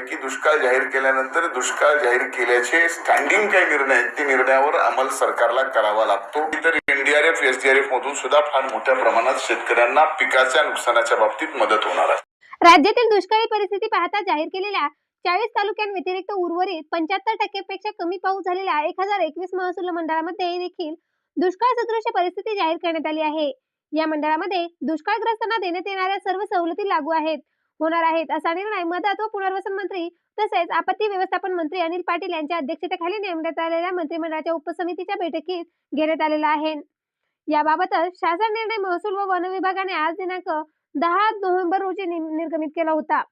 की दुष्काळ जाहीर केल्यानंतर दुष्काळ जाहीर केल्याचे स्टँडिंग काय निर्णय आहेत ते निर्णयावर अंमल सरकारला करावा लागतो. तर एनडीआरएफ एसडीआरएफ मधून सुद्धा फार मोठ्या प्रमाणात शेतकऱ्यांना पिकाच्या नुकसानाच्या बाबतीत मदत होणार आहे. राज्यातील दुष्काळी परिस्थिती पाहता जाहीर केलेल्या चाळीस तालुक्यांव्यतिरिक्त उर्वरित पंच्याहत्तर टक्क्यापेक्षा कमी पाऊस झालेल्या एक हजार एकवीस महसूल मंडळामध्ये देखील दुष्काळ सदृश परिस्थिती जाहीर करण्यात आली आहे. या मंडळामध्ये दुष्काळग्रस्तांना देण्यात येणाऱ्या सर्व सवलती लागू आहेत. होणार आहेत असा निर्णय मदत व पुनर्वसन मंत्री तसेच आपत्ती व्यवस्थापन मंत्री अनिल पाटील यांच्या अध्यक्षतेखाली नेमण्यात आलेल्या मंत्रिमंडळाच्या उपसमितीच्या बैठकीत घेण्यात आलेला आहे. याबाबतच शासन निर्णय महसूल व वन विभागाने आज दिनांक दहा नोव्हेंबर रोजी निर्गमित केला होता.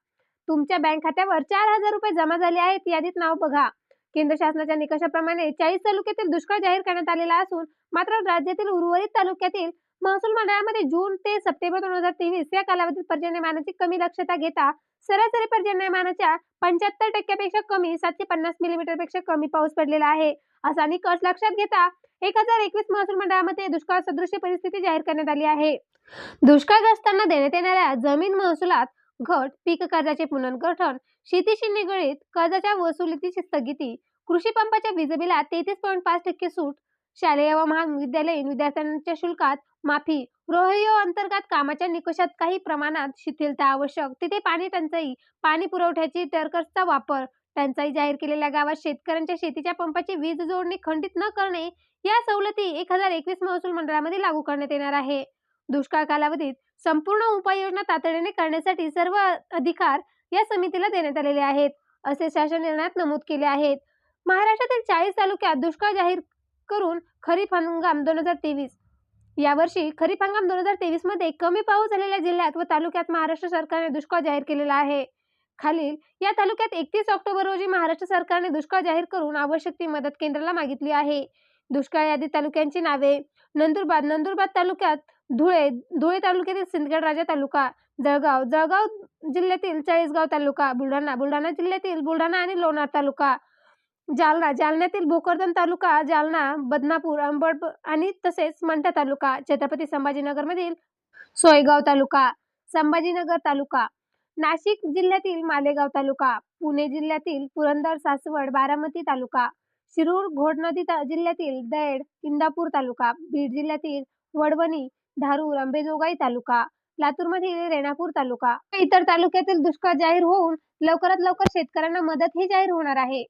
तुमच्या बँक खात्यावर चार हजार रुपये जमा झाले आहेत यादीत नाव बघा. केंद्र शासनाच्या निकषाप्रमाणे चाळीस तालुक्यातील दुष्काळ जाहीर करण्यात आलेला असून मात्र राज्यातील उर्वरित तालुक्यातील महसूल मंडळामध्ये जून ते सप्टेंबर दोन हजार तेवीस या कालावधीत पर्जन्यमानाची कमी लक्षता घेता सरासरी पर्जन्यमानाच्या पंच्याहत्तर टक्क्यापेक्षा कमी सातशे पन्नास मिलीमीटरपेक्षा कमी पाऊस पडलेला आहे. असा निकष लक्षात घेता एक हजार एकवीस महसूल मंडळामध्ये दुष्काळ सदृश्य परिस्थिती जाहीर करण्यात आली आहे. दुष्काळग्रस्तांना देण्यात येणाऱ्या जमीन महसुलात घट पीक कर्जाचे पुनर्गठन शेतीशी निगडीत कर्जाच्या वसुलीची स्थगिती कृषी पंपाच्या वीज तेहतीस पॉईंट पाच टक्के सूट शालेय व महाविद्यालयीन विद्यार्थ्यांच्या शुल्कात माफी रोहियो अंतर्गत कामाच्या निकषात काही प्रमाणात शिथिलता आवश्यक तिथे पाणी टंचाई पाणी पुरवठ्याची टर्कर्सचा वापर टंचाई जाहीर केलेल्या गावात शेतकऱ्यांच्या शेतीच्या पंपाची वीज जोडणी खंडित न करणे या सवलती एक हजार एकवीस महसूल मंडळामध्ये लागू करण्यात येणार आहे. दुष्काळ कालावधीत संपूर्ण उपाययोजना तातडीने करण्यासाठी सर्व अधिकार या समितीला देण्यात आलेले आहेत असे शासन निर्णयात नमूद केले आहेत. महाराष्ट्रातील चाळीस तालुक्यात दुष्काळ जाहीर करून खरीप हंगाम दोन हजार तेवीस. यावर्षी खरीप हंगाम दोन हजार तेवीसमध्ये कमी पाऊस झालेल्या जिल्ह्यात व तालुक्यात महाराष्ट्र सरकारने दुष्काळ जाहीर केलेला आहे. खालील या तालुक्यात एकतीस ऑक्टोबर रोजी महाराष्ट्र सरकारने दुष्काळ जाहीर करून आवश्यक ती मदत केंद्राला मागितली आहे. दुष्काळ यादी तालुक्यांची नावे नंदुरबार नंदुरबार तालुक्यात धुळे धुळे तालुक्यातील सिंदखेड राजा तालुका जळगाव जळगाव जिल्ह्यातील चाळीसगाव तालुका बुलढाणा बुलढाणा जिल्ह्यातील बुलढाणा आणि लोणार तालुका. जालना जालन्यातील भोकरदन तालुका जालना बदनापूर अंबड आणि तसेच मंठा तालुका छत्रपती संभाजीनगरमधील सोयगाव तालुका संभाजीनगर तालुका नाशिक जिल्ह्यातील मालेगाव तालुका पुणे जिल्ह्यातील पुरंदर सासवड बारामती तालुका शिरूर घोडनदी ता- जिल्ह्यातील दैड इंदापूर तालुका बीड जिल्ह्यातील वडवणी धारूर अंबेजोगाई तालुका लातूरमधील रेणापूर तालुका. इतर तालुक्यातील दुष्काळ जाहीर होऊन लवकरात लवकर शेतकऱ्यांना मदत ही जाहीर होणार आहे.